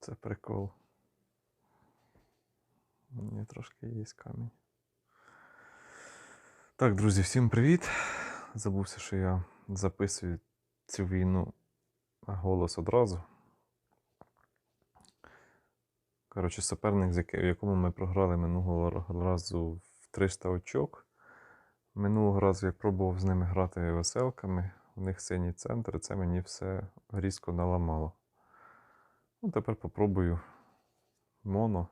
Це прикол. Мені трошки є камінь. Так, друзі, всім привіт. Забувся, що я записую цю війну голос одразу. Коротше, суперник, в якому ми програли минулого разу в 300 очок. Минулого разу я пробував з ними грати веселками. У них синій центр, це мені все різко наламало. Ну, тепер попробую моно.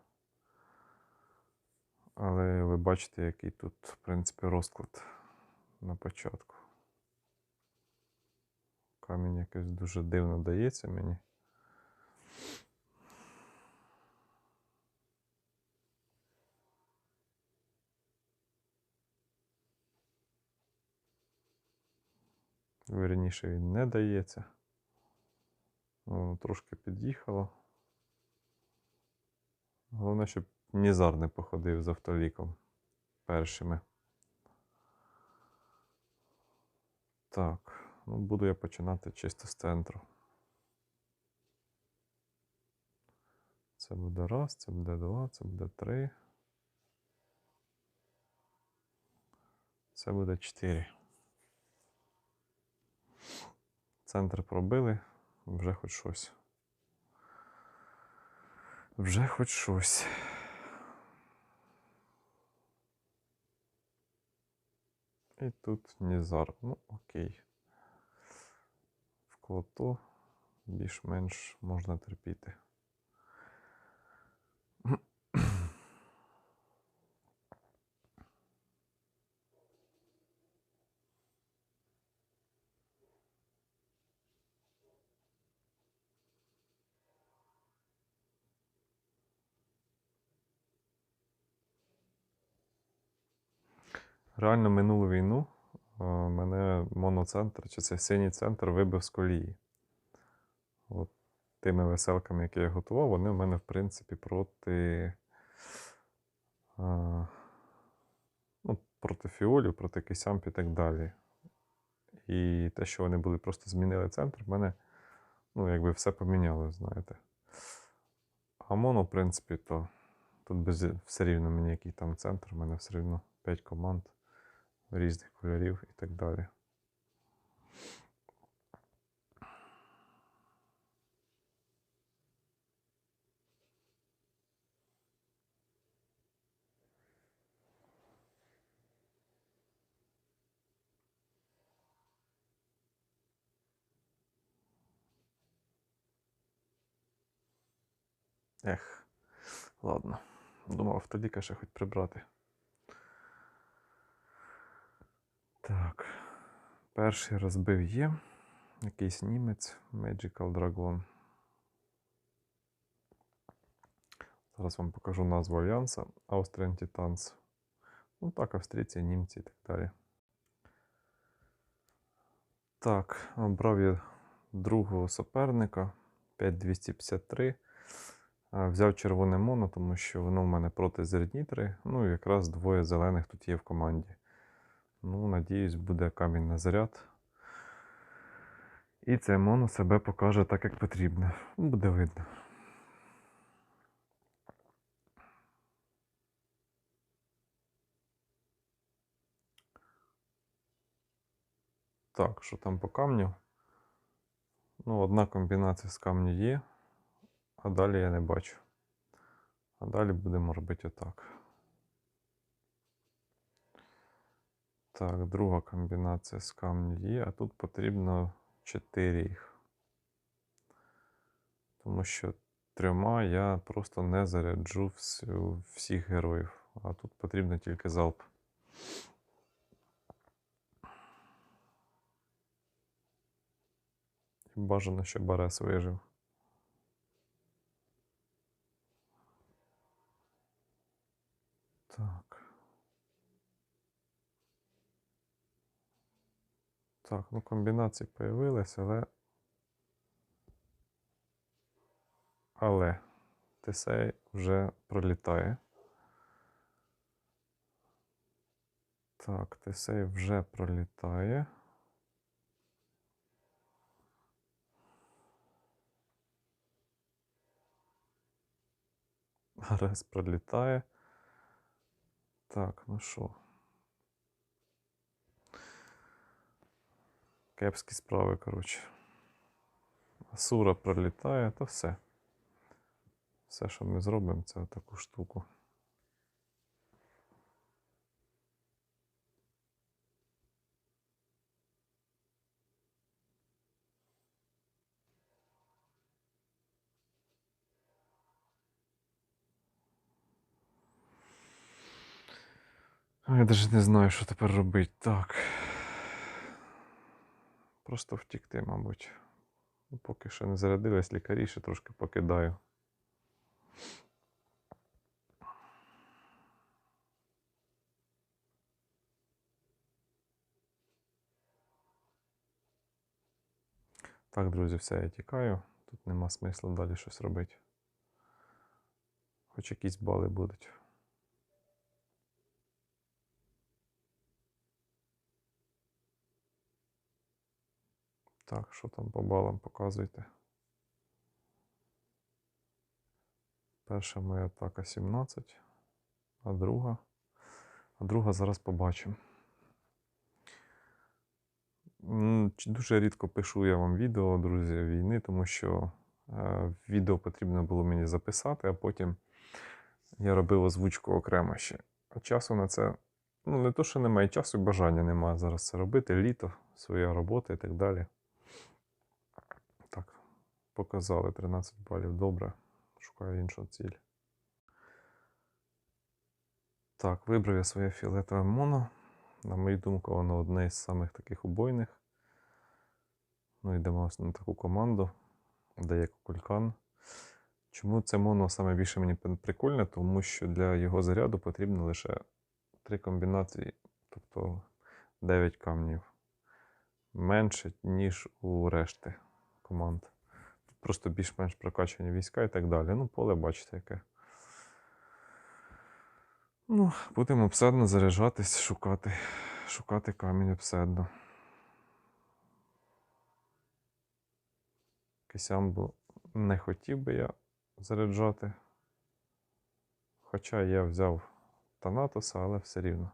Але ви бачите, який тут, в принципі, розклад на початку. Камінь якось дуже дивно дається мені. Вірніше він не дається. Воно трошки під'їхало. Головне, щоб Нізар не походив з автоліком першими. Так, ну буду я починати чисто з центру. Це буде раз, це буде два, це буде три. Це буде чотири. Центр пробили, вже хоч щось. Вже хоч щось. І тут Нізар. Ну, окей. В клоту більш-менш можна терпіти. Реально минулу війну е, мене моноцентр, чи це синій центр вибив з колії. От тими веселками, які я готував, вони в мене, в принципі, проти. а, Ну, проти фіолів, проти кисямп і так далі. І те, що вони були просто змінили центр, в мене ну, якби все поміняло, знаєте. А моно, в принципі, то тут без, все рівно мені який там центр, в мене все рівно 5 команд різних кольорів і так далі. Ех, ладно. Думав, автоліка ще хоч прибрати. Так. Перший розбив є. Якийсь німець Magical Dragon. Зараз вам покажу назву альянса Austrian Titans. Ну так, австрійці, німці і так далі. Так, обрав я другого суперника 5253. А, Взяв червоне моно, тому що воно в мене проти зернітри. Ну і якраз двоє зелених тут є в команді. Ну, надіюсь, буде камінь на заряд. І це моно себе покаже так, як потрібно. Ну, Буде видно. Так, що там по камню? Ну, одна комбінація з камню є, а далі я не бачу. А далі будемо робити отак. Так, друга комбінація з камню є, а тут потрібно 4 їх. Тому що трьома я просто не заряджу всю, всіх героїв. А тут потрібно тільки залп. І бажано, щоб Барес вижив. Так. Так, ну комбінації появились, але. Але Тесей вже пролітає. Так, Тесей вже пролітає. Арес пролітає. Так, ну що. Кепські справи, коротше. Асура пролітає, то все. Все, що ми зробимо, це таку штуку. Я навіть не знаю, що тепер робити. Так. Просто втікти, мабуть. Ну, Поки що не зарядились лікарі, ще трошки покидаю. Так, друзі, все, я тікаю. Тут нема смислу далі щось робити. Хоч якісь бали будуть. Так, що там по балам показуйте. Перша моя атака 17, а друга. А друга зараз побачимо. Дуже рідко пишу я вам відео, друзі, війни, тому що е, відео потрібно було мені записати, а потім я робив озвучку окремо ще. А часу на це, ну не то, що немає часу, бажання немає зараз це робити, літо, своя робота і так далі. Показали 13 балів, добре. Шукаю іншу ціль. Так, вибрав я своє фіолетове моно. На мою думку, воно одне із самих таких убойних. Ну, йдемо на таку команду, де є кукулькан. Чому це моно саме більше мені прикольне? Тому що для його заряду потрібно лише три комбінації, тобто 9 камнів. Менше, ніж у решти команд. Просто більш-менш прокачані війська і так далі. Ну, поле бачите, яке. Ну, будемо обседно заряджатись, шукати, шукати камінь обседно. Кисямбу не хотів би я заряджати. Хоча я взяв Танатоса, але все рівно.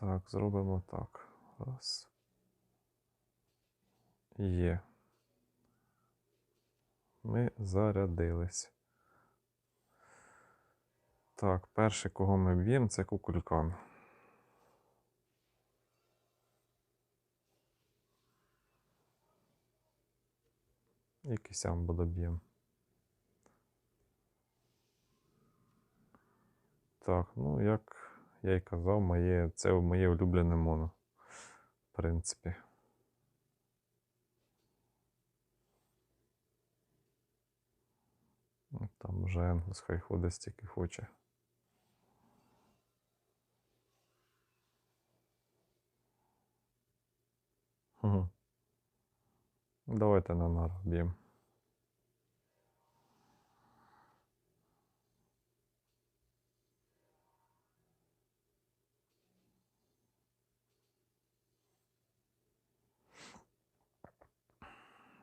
Так, зробимо так. Раз. Є. Ми зарядились. Так, перше, кого ми б'ємо, це кукулькан. І кисямбу доб'ємо. Так, ну як я й казав, моє, це моє улюблене моно. В принципі. Ну, Там вже Енгус хай ходить стільки хоче. Давайте на нар б'ємо.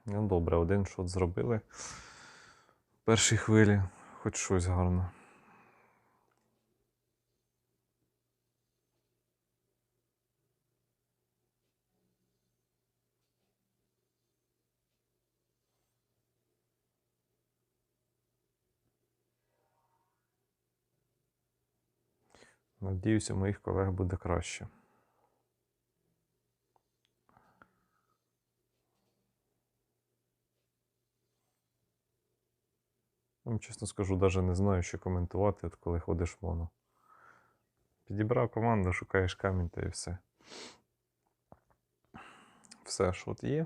Ну, добре, один шот зробили. В першій хвилі, хоч щось гарно. Надіюся, у моїх колег буде краще. Вам чесно скажу, навіть не знаю, що коментувати, от коли ходиш в моно. Підібрав команду, шукаєш камінь та і все. Все, що от є.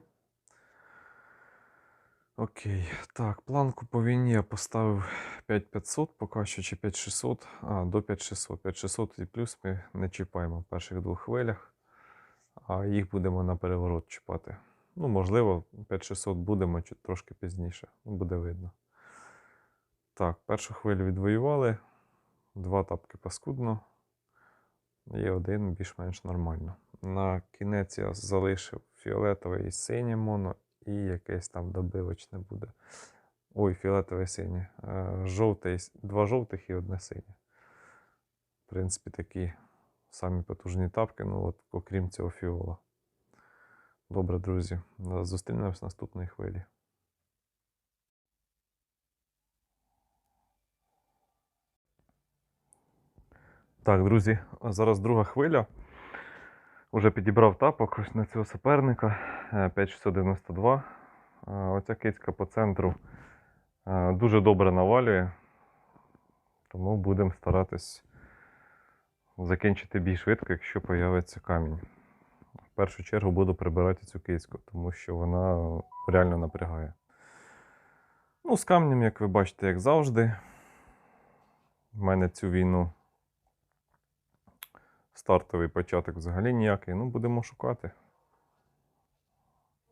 Окей. Так, планку по війні я поставив 5500, поки що чи 5600, а, до 5600. 5600 і плюс ми не чіпаємо в перших двох хвилях, а їх будемо на переворот чіпати. Ну, можливо, 5600 будемо трошки пізніше. Ну, буде видно. Так, першу хвилю відвоювали. Два тапки паскудно. І один більш-менш нормально. На кінець я залишив фіолетове і синє моно, і якесь там добивочне буде. Ой, фіолетове і синє. Е, с- два жовтих і одне синє. В принципі, такі самі потужні тапки, ну от окрім цього фіола. Добре, друзі. Зустрінемось в наступної хвилі. Так, друзі, зараз друга хвиля. Уже підібрав тапок ось на цього суперника е, 5692. Е, Оця кицька по центру е, дуже добре навалює, тому будемо старатись закінчити бій швидко, якщо появиться камінь. В першу чергу буду прибирати цю кицьку, тому що вона реально напрягає. Ну, з камнем, як ви бачите, як завжди. У мене цю війну стартовий початок взагалі ніякий. Ну, будемо шукати.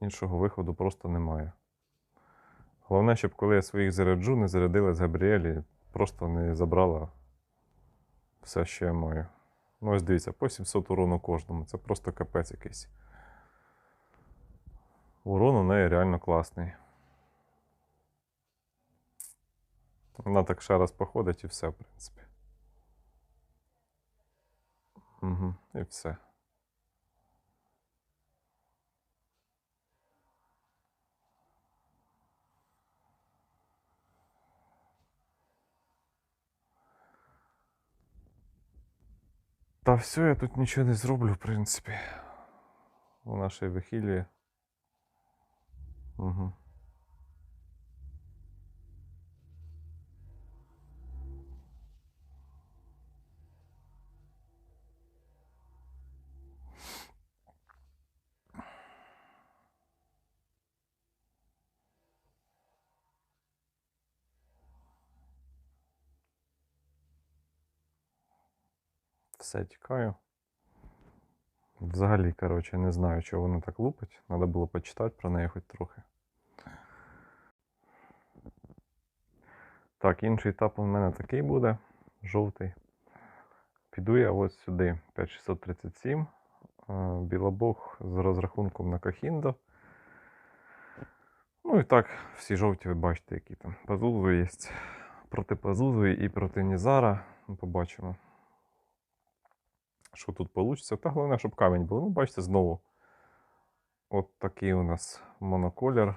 Іншого виходу просто немає. Головне, щоб коли я своїх заряджу, не зарядила з Габріелі, просто не забрала все, що я маю. Ну, ось дивіться, по 700 урону кожному. Це просто капець якийсь. Урон у неї реально класний. Вона так ще раз походить і все, в принципі. Угу, і все. Та все, я тут нічого не зроблю, в принципі. Вона ще й вихилює. Угу. Все, тікаю. Взагалі, коротше, не знаю, чого воно так лупить. Треба було почитати про неї хоч трохи. Так, інший етап у мене такий буде. Жовтий. Піду я ось сюди 5637. е, Білобог з розрахунком на Кахіндо. Ну і так, всі жовті ви бачите, які там. Пазузу є. Проти Пазузу і проти Нізара. Ну, Побачимо що тут вийде. Та головне, щоб камінь був. Ну, бачите, знову. От такий у нас моноколір.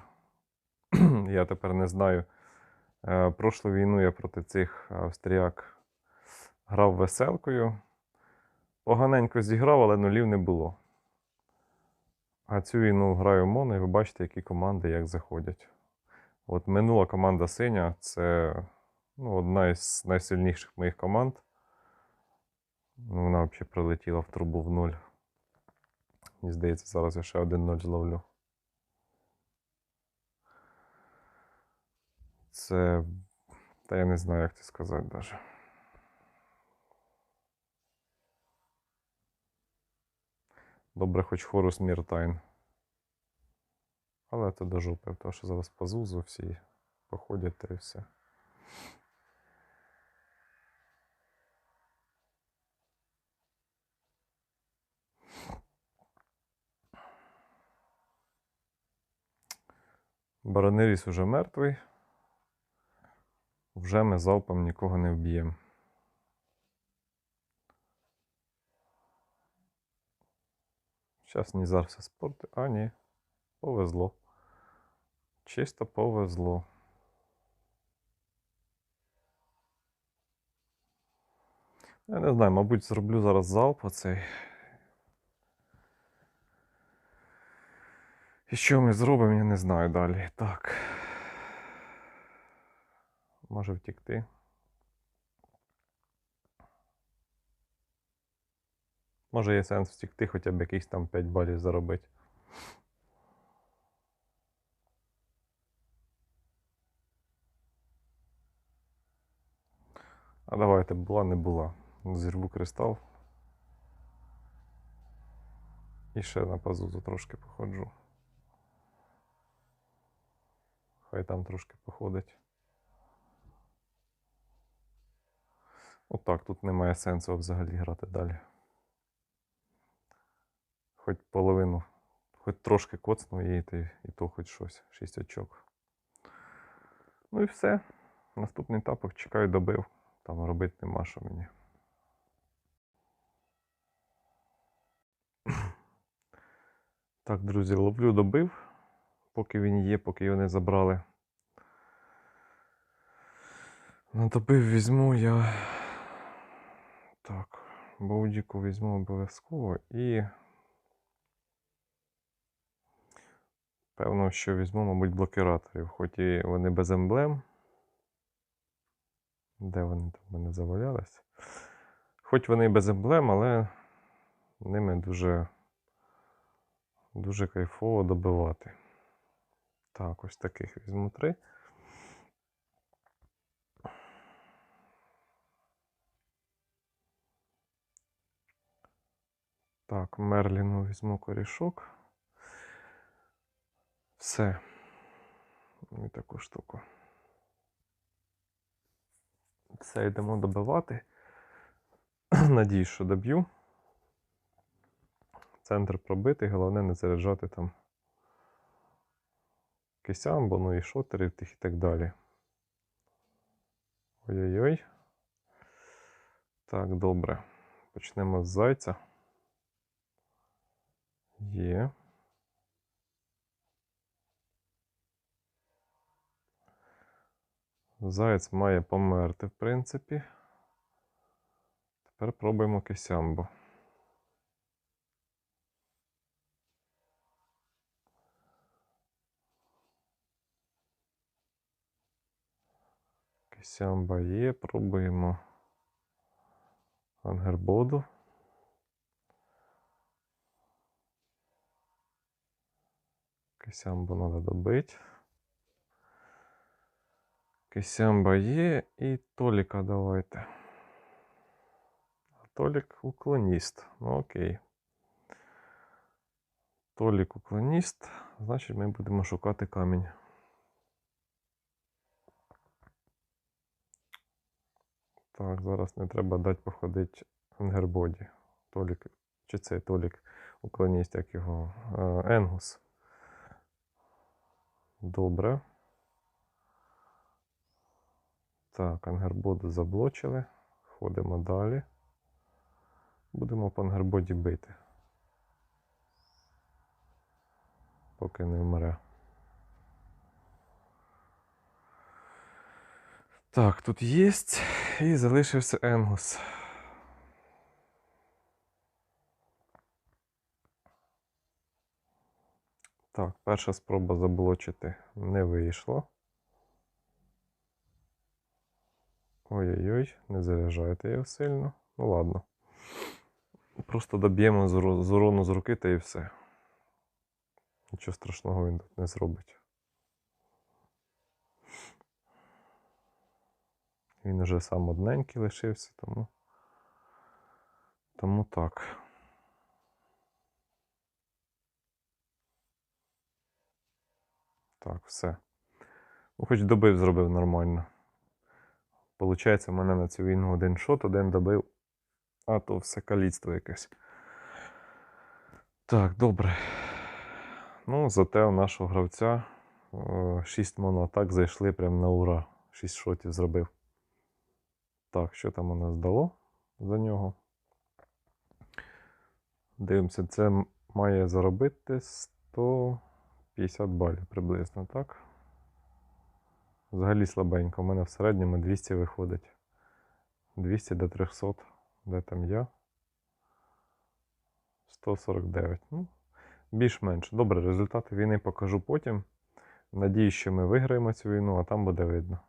я тепер не знаю. Е, прошлу війну я проти цих австріяк грав веселкою. Поганенько зіграв, але нулів не було. А цю війну граю моно, і ви бачите, які команди як заходять. От минула команда синя це ну, одна із найсильніших моїх команд. Ну, вона взагалі прилетіла в трубу в нуль. Мені здається, зараз я ще один ноль зловлю. Це. Та я не знаю, як це сказати навіть. Добре, хоч Хорус Міртайн. Але це до жопи, тому що зараз по зузу всі походять та і все. Бараниріс уже мертвий. Вже ми залпом нікого не вб'ємо. Зараз Нізар все спорти. А, ні. Повезло. Чисто повезло. Я не знаю, мабуть, зроблю зараз залп оцей. І що ми зробимо, я не знаю далі. Так. Може втікти. Може є сенс втікти, хоча б якийсь там 5 балів заробити. А давайте була, не була. Зірву кристал. І ще на пазузу трошки походжу. Хай там трошки походить. Отак, тут немає сенсу взагалі грати далі. Хоч половину Хоч трошки коцнув її, й- і то хоч щось, 6 очок. Ну і все. Наступний тапок чекаю, добив. Там робити нема що мені. Так, друзі, ловлю добив, поки він є, поки його не забрали. На добив візьму я. Так, боудіку візьму обов'язково і. Певно, що візьму, мабуть, блокираторів, хоч і вони без емблем. Де вони там в мене завалялись? Хоч вони без емблем, але ними дуже, дуже кайфово добивати. Так, ось таких візьму три. Так, Мерліну візьму корішок. Все. І таку штуку. Все, йдемо добивати. Надіюсь, що доб'ю. Центр пробитий, головне не заряджати там кисямбо, ну і шотерів тих і так далі. Ой-ой-ой. Так, добре. Почнемо з зайця. Є. Заєць має померти, в принципі. Тепер пробуємо кисямбо. Кисямба є, пробуємо ангербоду. Кисямбу треба добити. Кисямба є і Толіка давайте. Толік уклоніст. Ну окей. Толік уклоніст. Значить, ми будемо шукати камінь. Так, зараз не треба дати походити Енгербоді. Толік. Чи цей Толік уклоніст, як його? Е, Енгус. Добре. Так, ангербоду заблочили. Ходимо далі. Будемо по ангербоді бити. Поки не вмре. Так, тут є. І залишився Енгус. Так, перша спроба заблочити не вийшла. Ой-ой-ой, не заряджайте його сильно. Ну ладно. Просто доб'ємо з урону з руки та і все. Нічого страшного він тут не зробить. Він уже сам одненький лишився, тому. Тому так. Так, все. Ну, хоч добив зробив нормально. Получається, в мене на цю війну один шот, один добив, а то все каліцтво якесь. Так, добре. Ну, зате у нашого гравця 6 моноатак зайшли прямо на ура. 6 шотів зробив. Так, що там у нас дало за нього? Дивимося, це має заробити 150 балів приблизно, так? Взагалі слабенько. У мене в середньому 200 виходить. 200 до 300. Де там я? 149. Ну, більш-менш. Добре, результати війни покажу потім. Надіюсь, що ми виграємо цю війну, а там буде видно.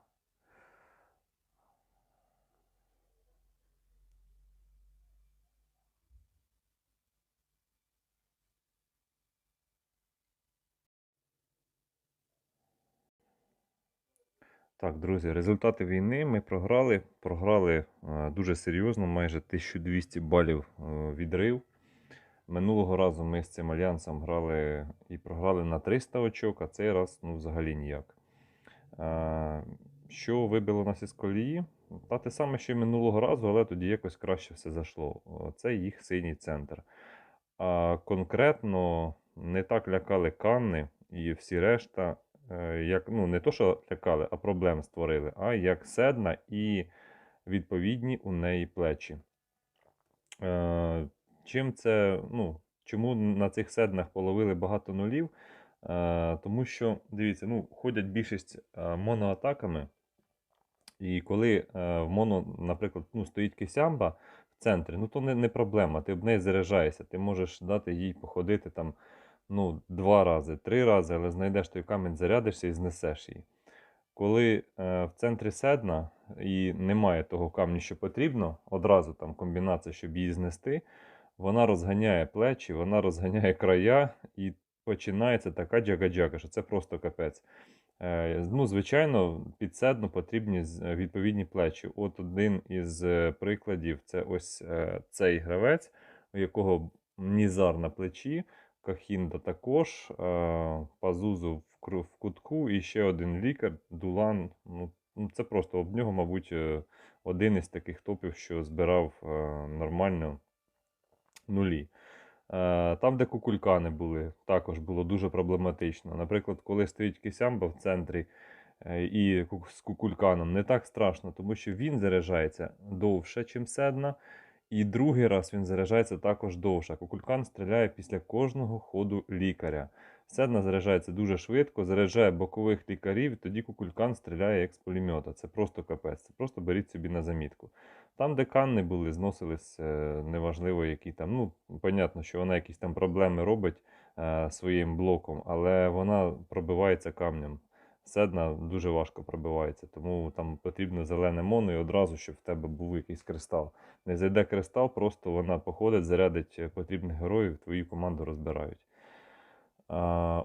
Так, друзі, результати війни ми програли. Програли е, дуже серйозно, майже 1200 балів е, відрив. Минулого разу ми з цим альянсом грали і програли на 300 очок, а цей раз ну, взагалі ніяк. Е, Що вибило нас із колії? Та те саме, що й минулого разу, але тоді якось краще все зайшло. Це їх синій центр. А конкретно не так лякали канни і всі решта, як, ну, не то, що лякали, а проблем створили, а як седна і відповідні у неї плечі. Е, Чим це, ну, чому на цих седнах половили багато нулів? Е, Тому що, дивіться, ну, ходять більшість е, моноатаками. І коли е, в моно, наприклад, ну, стоїть кисямба в центрі, ну то не, не проблема. Ти в неї заряджаєшся, ти можеш дати їй походити там ну, два рази, три рази, але знайдеш той камінь, зарядишся і знесеш її. Коли е, в центрі седна і немає того камню, що потрібно, одразу там комбінація, щоб її знести, вона розганяє плечі, вона розганяє края і починається така джага-джага, що це просто капець. Е, Ну, звичайно, під седно потрібні е, відповідні плечі. От один із е, прикладів це ось е, цей гравець, у якого нізар на плечі, Кахінда також, е, Пазузу в, кутку і ще один лікар, Дулан. Ну, ну, це просто об нього, мабуть, е, один із таких топів, що збирав е, нормально нулі. Там, де кукулькани були, також було дуже проблематично. Наприклад, коли стоїть кисямба в центрі і з кукульканом, не так страшно, тому що він заряджається довше, ніж седна. І другий раз він заряджається також довше. Кукулькан стріляє після кожного ходу лікаря. Седна заряджається дуже швидко, заряджає бокових лікарів, і тоді кукулькан стріляє як з пулемета. Це просто капець. Це просто беріть собі на замітку. Там, де канни були, зносились, е, неважливо, які там. Ну, понятно, що вона якісь там проблеми робить е, своїм блоком, але вона пробивається камнем. Седна дуже важко пробивається, тому там потрібно зелене моно і одразу, щоб в тебе був якийсь кристал. Не зайде кристал, просто вона походить, зарядить е, потрібних героїв, твою команду розбирають.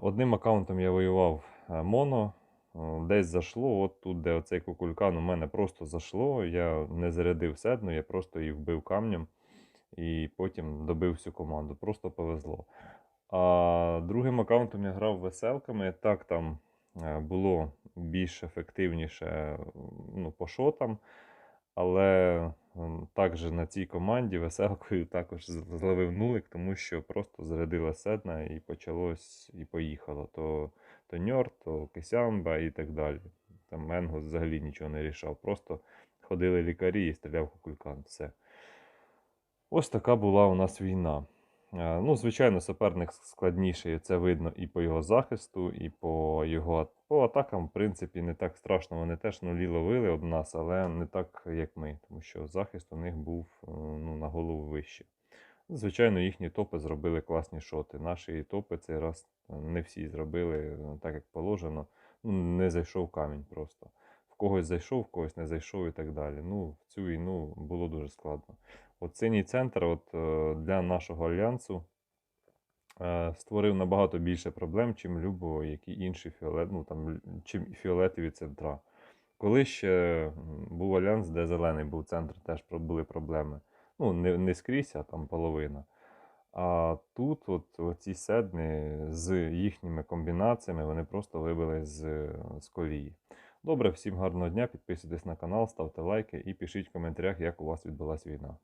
Одним аккаунтом я воював е, моно. Десь зайшло, от тут, де оцей кукулькан у мене просто зайшло. Я не зарядив седну, я просто її вбив камнем і потім добив всю команду. Просто повезло. А другим аккаунтом я грав веселками. Так, там було більш ефективніше ну, по шотам. Але також на цій команді веселкою також зловив нулик, тому що просто зарядила седна і почалось і поїхало. То, то Ньор, то Кисямба і так далі. Там Менгос взагалі нічого не рішав. Просто ходили лікарі і стріляв кукулькан. Все. Ось така була у нас війна. Е, Ну, звичайно, суперник складніший, це видно і по його захисту, і по його по атакам, в принципі, не так страшно. Вони теж нулі ловили об нас, але не так, як ми, тому що захист у них був е, ну, на голову вище. Звичайно, їхні топи зробили класні шоти. Наші топи цей раз е, не всі зробили так, як положено. Ну, не зайшов камінь просто. В когось зайшов, в когось не зайшов і так далі. Ну, в цю війну було дуже складно. От синій центр от, е, для нашого альянсу е, створив набагато більше проблем, чим любо які інші фіолет, ну, там, чим фіолетові центра. Коли ще був альянс, де зелений був центр, теж були проблеми. Ну, не, не скрізь, а там половина. А тут, от оці седни з їхніми комбінаціями, вони просто вибили з, з колії. Добре, всім гарного дня, підписуйтесь на канал, ставте лайки і пишіть в коментарях, як у вас відбулася війна.